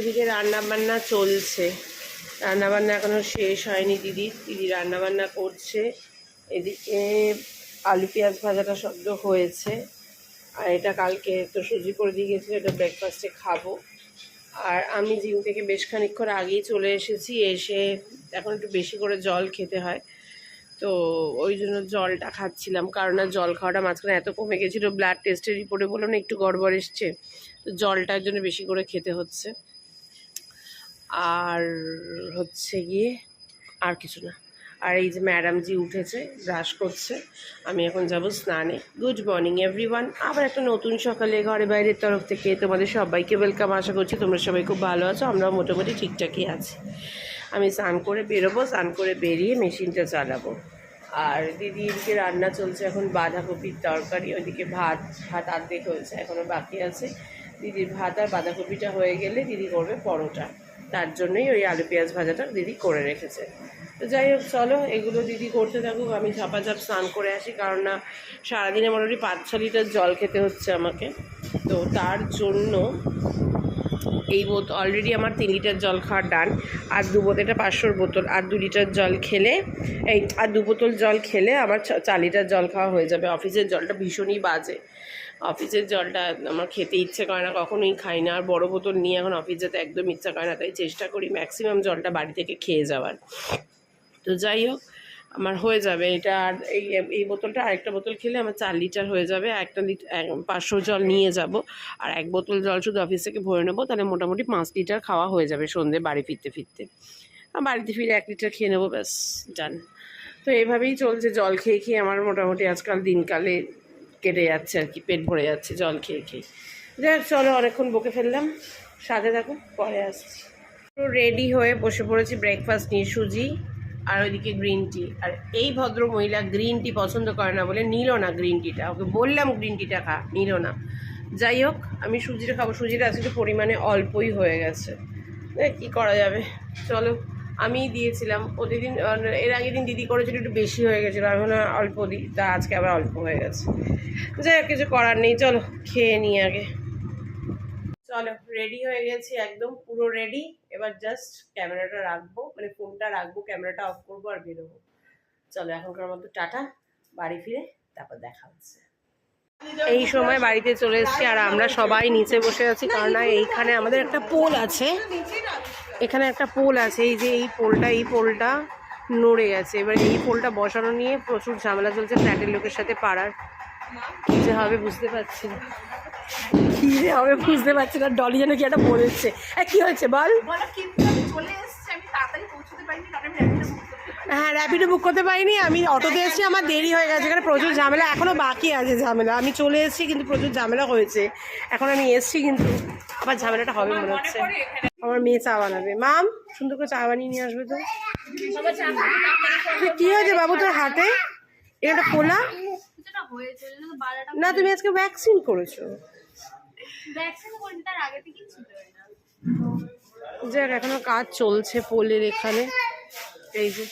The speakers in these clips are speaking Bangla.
এদিকে রান্না বান্না চলছে। রান্না বান্না এখনও শেষ হয়নি দিদি। দিদি রান্না বান্না করছে। এদিকে আলু পেঁয়াজ ভাজাটা শব্দ হয়েছে। আর এটা কালকে তো সুজি করে দিয়ে গেছিল, এটা ব্রেকফাস্টে খাব। আর আমি জিম থেকে বেশ খানিক্ষণ আগেই চলে এসেছি, এসে এখন একটু বেশি করে জল খেতে হয়। তো ওই জন্য জলটা খাচ্ছিলাম, কারণ না জল খাওয়াটা মাঝখানে এত কমে গেছিল ব্লাড টেস্টের রিপোর্টে বললাম না একটু গড়বড় এসছে। তো জলটার জন্য বেশি করে খেতে হচ্ছে। আর হচ্ছে গিয়ে আর কিছু না। আর এই যে ম্যাডামজি উঠেছে, ব্রাশ করছে, আমি এখন যাব স্নানে। Good morning, everyone. আবার একটা নতুন সকালে ঘরে বাইরের তরফ থেকে তোমাদের সবাইকে ওয়েলকাম। আশা করছি তোমরা সবাই খুব ভালো আছো, আমরাও মোটামুটি ঠিকঠাকই আছি। আমি স্নান করে বেরোবো, স্নান করে বেরিয়ে মেশিনটা চালাবো। আর দিদি এদিকে রান্না চলছে, এখন বাঁধাকপির তরকারি, ওইদিকে ভাত ভাত আর্ধেক হয়েছে এখনও বাকি আছে। দিদির ভাত আর বাঁধাকপিটা হয়ে গেলে দিদি করবে পরোটা। তার জন্যই ওই আলু পেঁয়াজ ভাজাটা দিদি করে রেখেছে। তো যাই হোক, চলো, এগুলো দিদি করতে থাকুক, আমি ঝাপাঝাপ স্নান করে আসি, কারণ না, সারাদিনে মোটামুটি পাঁচ ছ লিটার জল খেতে হচ্ছে আমাকে। তো তার জন্য এই বোতল অলরেডি আমার তিন লিটার জল খাওয়ার ডান, আর দু বোতল এটা পাঁচশোর বোতল, আর দু লিটার জল খেলে, এই, আর দু বোতল জল খেলে আমার চার লিটার জল খাওয়া হয়ে যাবে। অফিসের জলটা ভীষণই বাজে। অফিসের জলটা আমার খেতে ইচ্ছে করে না, কখনোই খাই না। আর বড়ো বোতল নিয়ে এখন অফিস যেতে একদম ইচ্ছা করে না, তাই চেষ্টা করি ম্যাক্সিমাম জলটা বাড়ি থেকে খেয়ে যাওয়ার। তো যাই হোক, আমার হয়ে যাবে এটা। আর এই এই বোতলটা আরেকটা বোতল খেলে আমার চার লিটার হয়ে যাবে একটা লিটার পাঁচশো জল নিয়ে যাব। আর এক বোতল জল শুধু অফিস থেকে ভরে নেব, তাহলে মোটামুটি পাঁচ লিটার খাওয়া হয়ে যাবে সন্ধে বাড়ি ফিরতে ফিরতে। আর বাড়িতে ফিরে এক লিটার খেয়ে নেব, ব্যাস ডান তো এইভাবেই চলছে, জল খেয়ে খেয়ে আমার মোটামুটি আজকাল দিনকালে কেটে যাচ্ছে আর কি, পেট ভরে যাচ্ছে, জল খেয়ে খেয়ে। যাই চলো অনেকক্ষণ বকে ফেললাম। সাথে থাকো, পরে আসছি। পুরো রেডি হয়ে বসে পড়েছি ব্রেকফাস্ট নিয়ে সুজি আর ওইদিকে গ্রিন টি আর এই ভদ্র মহিলা গ্রিন টি পছন্দ করে না বলে নিল না গ্রিন টিটা ওকে বললাম গ্রিন টিটা খা, নিল না। যাই হোক, আমি সুজিটা খাব। সুজিটা আজকে পরিমাণে অল্পই হয়ে গেছে। কি করা যাবে? চলো। আমি দিয়েছিলাম। প্রতিদিন এর আগের দিন দিদি করেছিল একটু বেশি হয়ে গেছিল আমি না অল্প দিই তা আজকে আবার অল্প হয়ে গেছে। যাই হোক, কিছু করার নেই, চলো খেয়ে নিই আগে। চলো রেডি হয়ে গেছি, একদম পুরো রেডি এবার জাস্ট ক্যামেরাটা রাখব মানে ফোনটা রাখব ক্যামেরাটা অফ করব আর বেরোবো। চলো, এখনকার মতো টাটা, বাড়ি ফিরে, তারপর দেখা হচ্ছে। এই সময় বাড়িতে চলে এসেছি আর আমরা সবাই নিচে বসে আছি, কারণ এইখানে আমাদের একটা পোল আছে। এখানে একটা পোল আছে, এই যে এই পোলটা এই পোলটা নড়ে গেছে। এবার এই পোলটা বসানো নিয়ে প্রচুর ঝামেলা চলছে ফ্ল্যাটের লোকের সাথে পাড়ার। কী যে হবে বুঝতে পারছি না। কী যে হবে বুঝতে পারছি না। ডলি যেন কি একটা বলেছে। হ্যাঁ কী হয়েছে বল? চলে এসেছি হ্যাঁ র্যাপিডো বুক করতে পারিনি। আমি অটোতে এসেছি আমার দেরি হয়ে গেছে। এখানে প্রচুর ঝামেলা এখনও বাকি আছে ঝামেলা। আমি চলে এসেছি কিন্তু প্রচুর ঝামেলা হয়েছে। এখন আমি এসেছি কিন্তু আবার ঝামেলাটা হবে মনে হচ্ছে। আমার মেয়ে চা বানাবে। মাম সুন্দর করে চা বানিয়ে নিয়ে আসবে তো? কি হয়েছে বাবু তোর হাতে? এটা খোলা? না তুমি আজকে ভ্যাকসিন করেছ। যাক এখনও কাজ চলছে পোলের এখানে। এই যে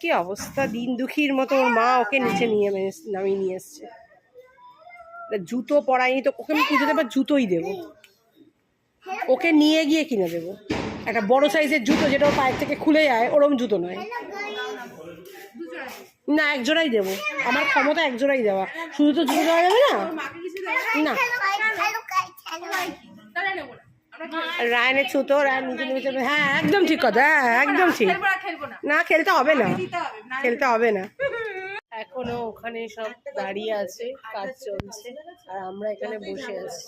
কি অবস্থা দিন দুঃখীর মতো ওর মা ওকে নিচে নিয়ে এনে- নামিয়ে নিয়ে এসছে জুতো পরাইনি তো ওকে আমি পুজোতে এবার জুতোই দেবো ওকে নিয়ে গিয়ে কিনে দেবো একটা বড় সাইজের জুতো যেটা ওর পায়ের থেকে খুলে যায় ওরম জুতো নয় না এক জোড়াই দেবো আমার ক্ষমতা এক জোড়াই দেওয়া শুধু তো জুতো দেওয়া যাবে না না তাহলে নেব না আমরা রায়নের ছুতো রায়ন নিজে নিজে হ্যাঁ একদম ঠিক কথা হ্যাঁ একদম ঠিক। না খেলব না। না খেলতে হবে না। খেলতে হবে না এখনও ওখানে সব দাঁড়িয়ে আছে কাজ চলছে। আর আমরা এখানে বসে আছে।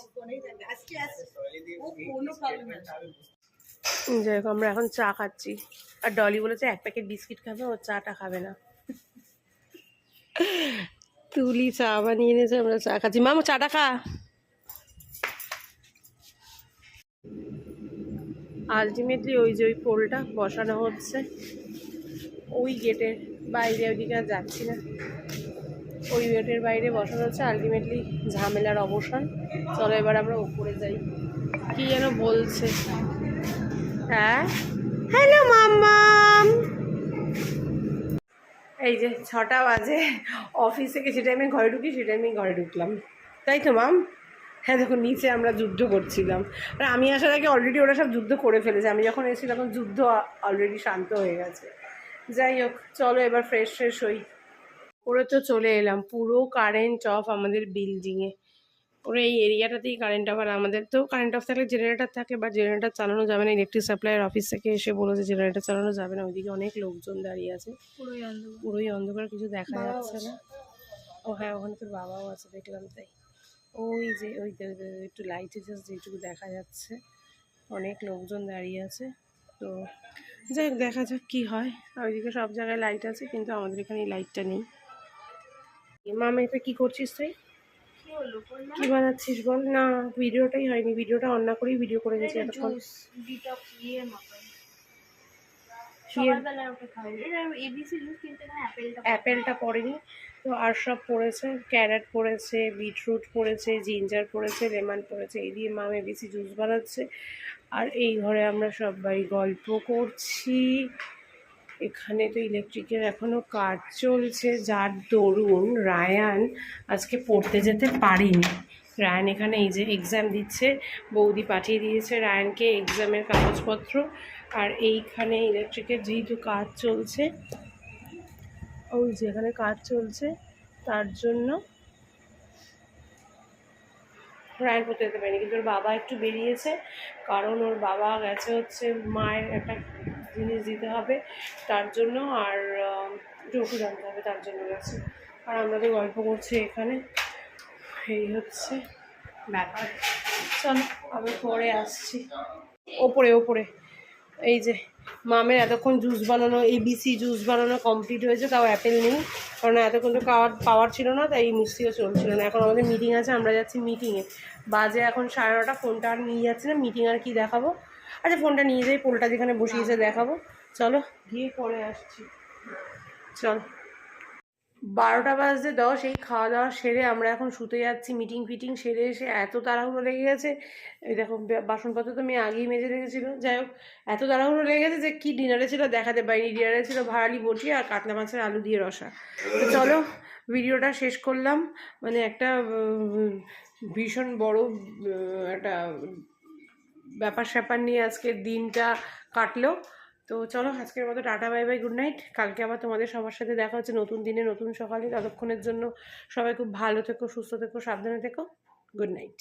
যাই আমরা এখন চা খাচ্ছি। আর ডলি বলেছে এক প্যাকেট বিস্কিট খাবে ও চাটা খাবে না। তুলি চা বানিয়ে এনেছে আমরা চা খাচ্ছি। মামু চাটা খা। আলটিমেটলি ওই যে ওই পোলটা বসানো হচ্ছে। ওই গেটের বাইরে, ওইদিকে আর যাচ্ছি না। ওই গেটের বাইরে বসানো হচ্ছে। আলটিমেটলি ঝামেলার অবসান। চলো এবার আমরা উপরে যাই। কি যেন বলছে। হ্যাঁ? হ্যালো মাম্মাম! এই যে ছটা বাজে। অফিস থেকে সে টাইমে ঘরে ঢুকি সে টাইমে ঘরে ঢুকলাম। তাই তো, মাম? হ্যাঁ দেখুন নিচে আমরা যুদ্ধ করছিলাম। আর আমি আসার আগে অলরেডি ওরা সব যুদ্ধ করে ফেলেছে। আমি যখন এসেছি তখন যুদ্ধ অলরেডি শান্ত হয়ে গেছে। যাই হোক চলো এবার ফ্রেশ ফ্রেশ হই। ওরে তো চলে এলাম পুরো কারেন্ট অফ আমাদের বিল্ডিংয়ে ওরা এই এরিয়াটাতেই কারেন্ট অফ আর আমাদের তো কারেন্ট অফ থাকলে জেনারেটার থাকে বা জেনারেটার চালানো যাবে না। ইলেকট্রিক সাপ্লাইয়ের অফিস থেকে এসে বলো যে জেনারেটার চালানো যাবে না। ওইদিকে অনেক লোকজন দাঁড়িয়ে আছে। পুরোই অন্ধকার। পুরোই অন্ধকার কিছু দেখা যাচ্ছে না। ও হ্যাঁ ওখানে তোর বাবাও আছে দেখলাম তাই। ওই যে ওই একটু লাইটে জাস্ট যেটুকু দেখা যাচ্ছে। অনেক লোকজন দাঁড়িয়ে আছে। তো যাই হোক দেখা যাক কী হয়। ওইদিকে সব জায়গায় লাইট আছে কিন্তু আমাদের এখানে এই লাইটটা নেই। মামা এটা কী করছিস তুই? কি বানাচ্ছিস বল? না ভিডিওটাই হয়নি। ভিডিওটা অন্য করেই ভিডিও করে গেছি এতক্ষণ জুস ডিটক্স ইয়ে মতো কি- সকালবেলায় ওটা খাই এটা এবিসি জুস কিনতে না অ্যাপেলটা অ্যাপেলটা পড়েনি। তো আর সব পড়েছে ক্যারেট পড়েছে বিটরুট পড়েছে জিঞ্জার পড়েছে লেমন পড়েছে এই দিয়ে মামে বেশি জুস বানাচ্ছে। আর এই ঘরে আমরা সবাই গল্প করছি। এখানে তো ইলেকট্রিকের এখনও কাজ চলছে যার দরুন রায়ান আজকে পড়তে যেতে পারিনি। রায়ান এখানে এই যে এক্সাম দিচ্ছে, বৌদি পাঠিয়ে দিয়েছে রায়ানকে এক্সামের কাগজপত্র। আর এইখানে ইলেকট্রিকের যেহেতু কাজ চলছে ওই যেখানে কাজ চলছে, তার জন্য রায়ন পড়তে যেতে পারেনি। কিন্তু ওর বাবা একটু বেরিয়েছে, কারণ ওর বাবা গেছে হচ্ছে মায়ের একটা জিনিস দিতে হবে, তার জন্য আর ওষুধ আনতে হবে, তার জন্য গেছে। আর আমরা তো গল্প করছি এখানে। এই হচ্ছে ব্যাপার। চলো, আবার পরে আসছি। ওপরে ওপরে। এই যে, মামের এতক্ষণ জুস বানানো এবিসি জুস বানানো কমপ্লিট হয়েছে, তাও অ্যাপেল নেই। কারণ এতক্ষণ তো খাওয়ার, পাওয়ার ছিল না, তাই মিষ্টিও চলছিল না। এখন আমাদের মিটিং আছে, আমরা যাচ্ছি মিটিংয়ে বাজে এখন সাড়ে নটা ফোনটা আর নিয়ে যাচ্ছি না মিটিং আর কি দেখাবো? আচ্ছা ফোনটা নিয়ে যাই, পোলটা যেখানে বসিয়েছে দেখাবো। চলো, গিয়ে পরে আসছি। চল। বারোটা বাজতে দশ, এই খাওয়া দাওয়া সেরে আমরা এখন শুতে যাচ্ছি মিটিং ফিটিং সেরে এসে এত তাড়াহুড়ো লেগে গেছে। এই দেখো বাসনপত্র তো আমি আগেই মেজে রেখেছিল। যাই হোক, এত তাড়াহুড়ো লেগে গেছে যে কি ডিনারে ছিল দেখাতে পারিনি। ডিনারে ছিল ভাড়ালি বটি আর কাতলা মাছের আলু দিয়ে রসা। তো চলো, ভিডিওটা শেষ করলাম। মানে একটা ভীষণ বড় একটা ব্যাপার স্যাপার নিয়ে আজকের দিনটা কাটলো। তো চলো, আজকের মতো tata, bye bye good night কালকে আবার তোমাদের সবার সাথে দেখা হচ্ছে নতুন দিনে, নতুন সকালে। ততক্ষণের জন্য সবাই খুব ভালো থেকো, সুস্থ থেকো, সাবধানে থেকো। Good night